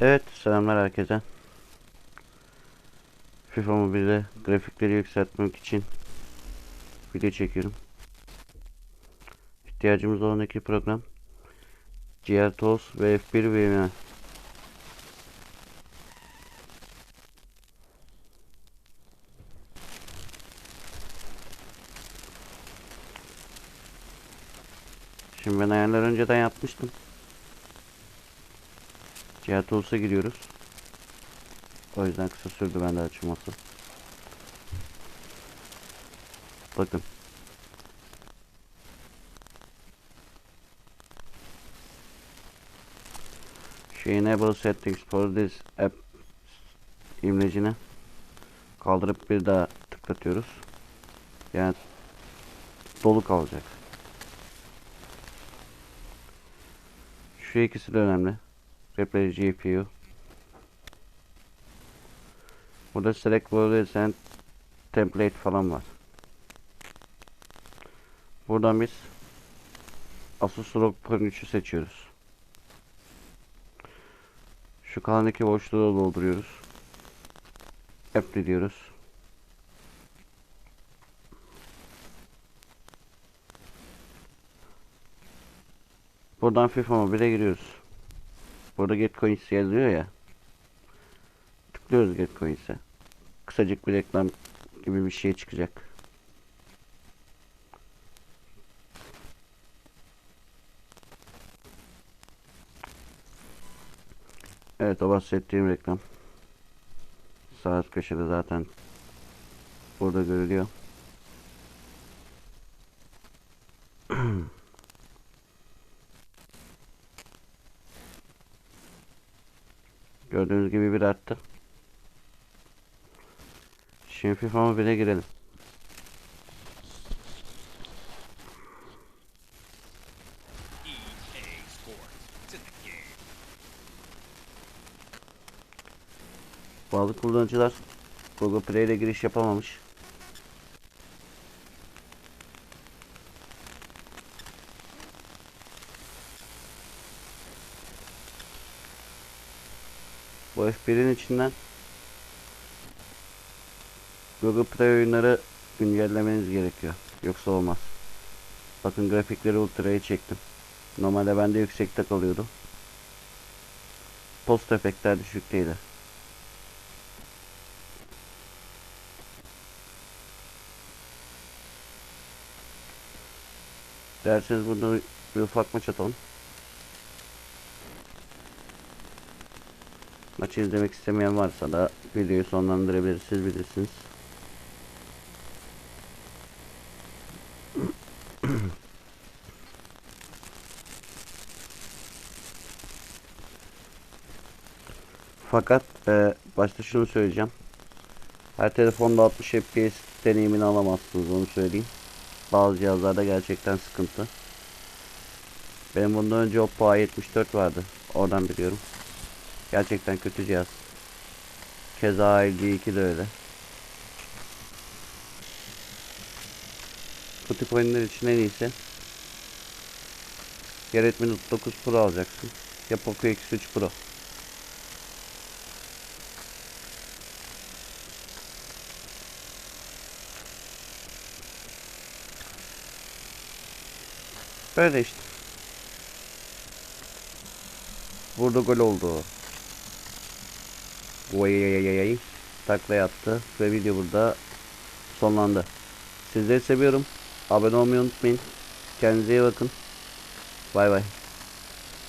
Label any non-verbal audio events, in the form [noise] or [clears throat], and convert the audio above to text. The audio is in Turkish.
Evet, selamlar herkese. FIFA Mobile'de grafikleri yükseltmek için video çekiyorum. İhtiyacımız olan iki program GRTOS ve F1 VMA. Şimdi ben ayarları önceden yapmıştım. GRTOS'a giriyoruz. O yüzden kısa sürdü bende açılması. Bakın. Şu enable settings for this app imlecini kaldırıp bir daha tıklatıyoruz. Yani dolu kalacak. Şu ikisi de önemli. Replay GPU. Burada select words and template falan var. Buradan biz Asus ROG Prime 3'ü seçiyoruz. Şu kalandaki boşluğu dolduruyoruz. Apply diyoruz. Buradan FIFA Mobile'e giriyoruz. Burada Get Coins yazıyor ya. Tıklıyoruz Get Coins'e. Kısacık bir reklam gibi bir şey çıkacak. Evet o bahsettiğim reklam. Sağ köşede zaten burada görülüyor. Gördüğünüz gibi bir arttı. Şimdi FIFA Mobile'e girelim. Bazı kullanıcılar Google Play ile giriş yapamamış. Bu F1'in içinden Google Play oyunları güncellemeniz gerekiyor. Yoksa olmaz. Bakın grafikleri ultra'ya çektim. Normalde bende yüksekte kalıyordu. Post efektler düşükteydi. Derseniz burada bir ufak maç atalım. Maçı izlemek istemeyen varsa da videoyu sonlandırabiliriz. Siz bilirsiniz. [clears throat] Fakat e, başta şunu söyleyeceğim. Her telefonda 60 FPS deneyimini alamazsınız onu söyleyeyim. Bazı cihazlarda gerçekten sıkıntı. Benim bundan önce Oppo A74 vardı. Oradan biliyorum. Gerçekten kötü cihaz. Keza A52 de öyle. Bu tip oyunlar için en iyisi ya Redmi Note 9 Pro alacaksın ya Poco X3 Pro. Böyle işte. Burada gol oldu. Vay takla yattı ve video burada sonlandı. Sizleri seviyorum. Abone olmayı unutmayın. Kendinize iyi bakın. Bay bay.